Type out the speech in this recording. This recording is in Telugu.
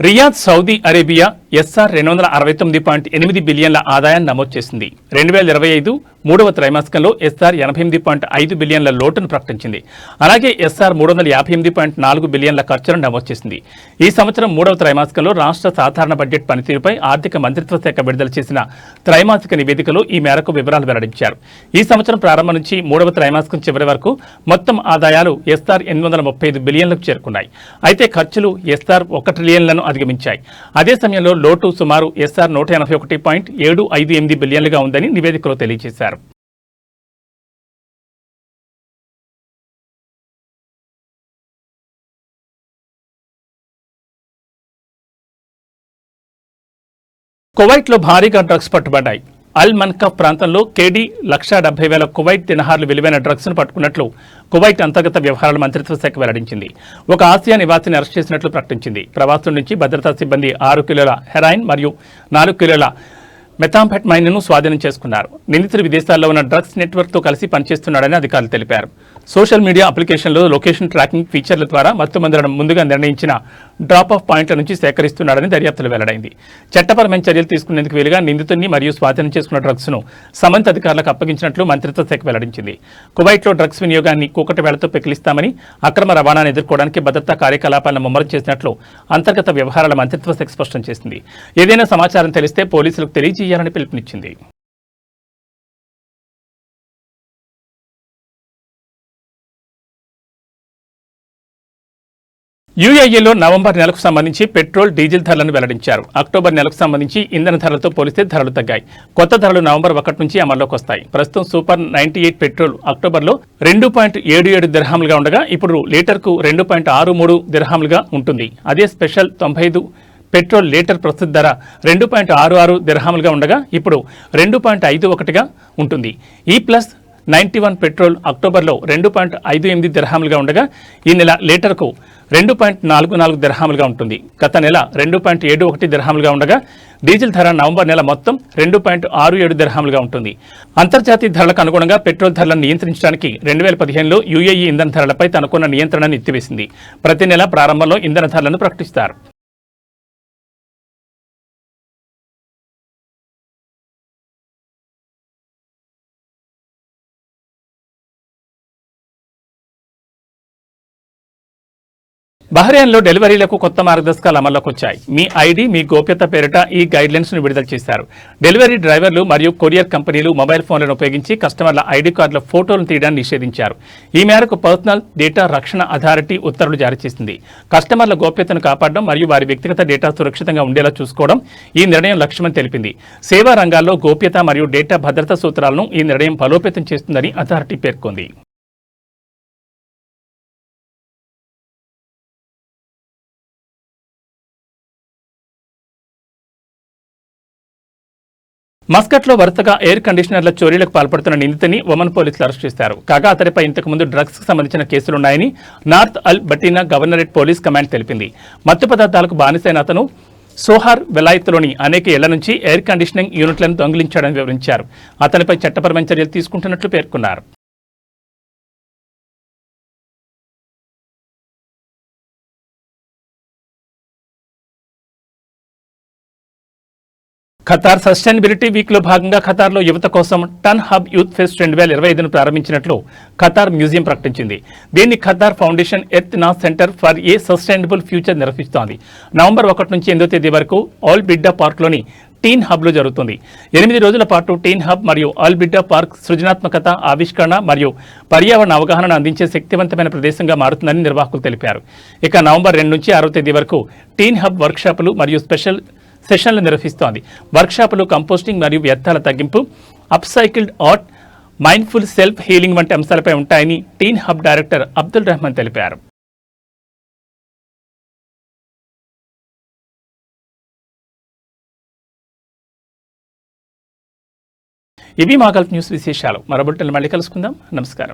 రియాద్ సౌదీ అరేబియా ఎస్ఆర్ రెండు వందల అరవై తొమ్మిది పాయింట్ ఎనిమిది బిలియన్ల ఆదాయాన్ని నమోదు చేసింది. రెండు వేల ఇరవై ఐదు మూడవ త్రైమాసికంలో ఎస్ఆర్ ఎనభై ఎనిమిది పాయింట్ ఐదు బిలియన్ల లోటును ప్రకటించింది. అలాగే ఎస్ఆర్ మూడు వందల యాభై ఎనిమిది పాయింట్ నాలుగు బిలియన్ల ఖర్చులను నమోదు చేసింది. ఈ సంవత్సరం మూడవ త్రైమాసికంలో రాష్ట్ర సాధారణ బడ్జెట్ పనితీరుపై ఆర్థిక మంత్రిత్వ శాఖ విడుదల చేసిన త్రైమాసిక నివేదికలో ఈ మేరకు వివరాలు వెల్లడించారు. ఈ సంవత్సరం ప్రారంభం నుంచి మూడవ త్రైమాసికం చివరి వరకు మొత్తం ఆదాయాలు ఎస్ఆర్ ఎనిమిది వందల ముప్పై ఐదు బిలియన్లకు చేరుకున్నాయి. అయితే ఖర్చులు ఎస్ఆర్ ఒక ట్రిలియన్లను అధిగమించాయి. అదే సమయంలో లోటు సుమారు ఎస్ఆర్ నూట ఎనభై ఒకటి పాయింట్ ఏడు ఐదు ఎనిమిది బిలియన్లుగా ఉందని నివేదికలో తెలియజేశారు. కువైట్లో భారీగా డ్రగ్స్ పట్టుబడ్డాయి. అల్ మన్కఫ్ ప్రాంతంలో కేడీ లక్షా డెబ్బై వేల కువైట్ దినహార్లు విలువైన డ్రగ్స్ను పట్టుకున్నట్లు కువైట్ అంతర్గత వ్యవహారాల మంత్రిత్వ శాఖ వెల్లడించింది. ఒక ఆసియా నివాసిని అరెస్ట్ చేసినట్లు ప్రకటించింది. ప్రవాసుల నుంచి భద్రతా సిబ్బంది ఆరు కిలోల హెరాయిన్ మరియు నాలుగు కిలోల మెథాంఫెటమైన్ను స్వాధీనం చేసుకున్నారు. నిందితుడు విదేశాల్లో ఉన్న డ్రగ్స్ నెట్వర్క్తో కలిసి పనిచేస్తున్నాడని అధికారులు తెలిపారు. సోషల్ మీడియా అప్లికేషన్లో లొకేషన్ ట్రాకింగ్ ఫీచర్ల ద్వారా మత్తు మత్తుమందులను ముందుగా నిర్ణయించిన డ్రాప్ ఆఫ్ పాయింట్ల నుంచి సేకరిస్తున్నాడని దర్యాప్తులు వెల్లడైంది. చట్టపరమైన చర్యలు తీసుకునేందుకు వీలుగా నిందితుడిని మరియు స్వాధీనం చేసుకున్న డ్రగ్స్ను సమంత అధికారులకు అప్పగించినట్లు మంత్రిత్వ శాఖ వెల్లడించింది. కువైట్లో డ్రగ్స్ వినియోగాన్ని కూకటి వేళతో పెకిలిస్తామని అక్రమ రవాణాను ఎదుర్కోవడానికి భద్రతా కార్యకలాపాలను ముమ్మరం చేసినట్లు అంతర్గత వ్యవహారాల మంత్రిత్వ శాఖ స్పష్టం చేసింది. ఏదైనా సమాచారం తెలిస్తే పోలీసులకు తెలియజేయాలని పిలుపునిచ్చింది. యూఏఈలో నవంబర్ నెలకు సంబంధించి పెట్రోల్ డీజిల్ ధరలను వెల్లడించారు. అక్టోబర్ నెలకు సంబంధించి ఇంధన ధరలతో పోలిస్తే ధరలు తగ్గాయి. కొత్త ధరలు నవంబర్ ఒకటి నుంచి అమల్లోకి వస్తాయి. ప్రస్తుతం సూపర్ నైన్టీ ఎయిట్ పెట్రోల్ అక్టోబర్లో రెండు పాయింట్ ఏడు ఏడు దిర్హాములుగా ఉండగా ఇప్పుడు లీటర్కు రెండు పాయింట్ ఆరు మూడు దిర్హాములుగా ఉంటుంది. అదే స్పెషల్ తొంభై ఐదు పెట్రోల్ లీటర్ ప్రస్తుత ధర రెండు పాయింట్ ఆరు ఆరు దిర్హాములుగా ఉండగా ఇప్పుడు రెండు పాయింట్ ఐదు ఒకటిగా ఉంటుంది. ఈ ప్లస్ నైంటీ వన్ పెట్రోల్ అక్టోబర్లో రెండు పాయింట్ ఐదు ఎనిమిది దిర్హాములుగా ఉండగా ఈ నెల లీటర్కు రెండు పాయింట్ నాలుగు నాలుగు దిర్హాములుగా ఉంటుంది. గత నెల రెండు పాయింట్ ఏడు ఒకటి దిర్హాములుగా ఉండగా డీజిల్ ధర నవంబర్ నెల మొత్తం రెండు పాయింట్ ఆరు ఏడు దిర్హాములుగా ఉంటుంది. అంతర్జాతీయ ధరలకు అనుగుణంగా పెట్రోల్ ధరలను నియంత్రించడానికి రెండు వేల పదిహేనులో యూఏఈ ఇంధన ధరలపై తనకున్న నియంత్రణను ఎత్తివేసింది. ప్రతి నెల ప్రారంభంలో ఇంధన ధరలను ప్రకటిస్తారు. బహ్రెయిన్లో డెలివరీలకు కొత్త మార్గదర్శకాలు అమల్లోకి వచ్చాయి మీ ఐడి మీ గోప్యత పేరిట ఈ గైడ్లైన్స్ను విడుదల చేశారు. డెలివరీ డ్రైవర్లు మరియు కొరియర్ కంపెనీలు మొబైల్ ఫోన్లను ఉపయోగించి కస్టమర్ల ఐడి కార్డుల ఫోటోలను తీయడాన్ని నిషేధించారు. ఈ మేరకు పర్సనల్ డేటా రక్షణ అథారిటీ ఉత్తర్వులు జారీ చేసింది. కస్టమర్ల గోప్యతను కాపాడడం మరియు వారి వ్యక్తిగత డేటా సురక్షితంగా ఉండేలా చూసుకోవడం ఈ నిర్ణయం లక్ష్యమని తెలిపింది. సేవా రంగాల్లో గోప్యత మరియు డేటా భద్రతా సూత్రాలను ఈ నిర్ణయం బలోపేతం చేస్తుందని అథారిటీ పేర్కొంది. మస్కట్లో వరుసగా ఎయిర్ కండిషనర్ల చోరీలకు పాల్పడుతున్న నిందితుని ఒమన్ పోలీసులు అరెస్ట్ చేశారు. కాగా అతడిపై ఇంతకుముందు డ్రగ్స్కు సంబంధించిన కేసులున్నాయని North Al Batinah governorate police command తెలిపింది. మత్తు పదార్థాలకు బానిసైన అతను సోహార్ వెలాయత్లోని అనేక ఇళ్ళ నుంచి ఎయిర్ కండిషనింగ్ యూనిట్లను దొంగిలించాడని వివరించారు. అతనిపై చట్టపరమైన చర్యలు తీసుకుంటున్నట్లు పేర్కొన్నారు. ఖతార్ సస్టైనబిలిటీ వీక్లో భాగంగా ఖతార్లో యువత కోసం టన్ హబ్ యూత్ ఫెస్ట్ రెండు వేల ఇరవై ఐదును ప్రారంభించినట్లు ఖతార్ మ్యూజియం ప్రకటించింది. దీన్ని Qatar Foundation Earthna Center for a Sustainable Future నిర్వహిస్తోంది. నవంబర్ ఒకటి నుంచి ఎనిమిదో తేదీ వరకు ఆల్ బిడ్డా పార్క్లోని టీన్ హబ్లో జరుగుతుంది. ఎనిమిది రోజుల పాటు టీన్ హబ్ మరియు ఆల్ బిడ్డా పార్క్ సృజనాత్మకత ఆవిష్కరణ మరియు పర్యావరణ అవగాహనను అందించే శక్తివంతమైన ప్రదేశంగా మారుతుందని నిర్వాహకులు తెలిపారు. ఇక నవంబర్ రెండు నుంచి ఆరో తేదీ వరకు టీన్ హబ్ వర్క్షాపులు మరియు స్పెషల్ సెషన్లు నిర్వహిస్తోంది. వర్క్షాపులు కంపోస్టింగ్ మరియు వ్యర్థాల తగ్గింపు upcycled art mindful self healing వంటి అంశాలపై ఉంటాయని Teen Hub director Abdul Rahman తెలిపారు. ఇవి మా గల్ఫ్ న్యూస్ విశేషాలు. మరో బులెటిన్లు మళ్ళీ కలుసుకుందాం. నమస్కారం.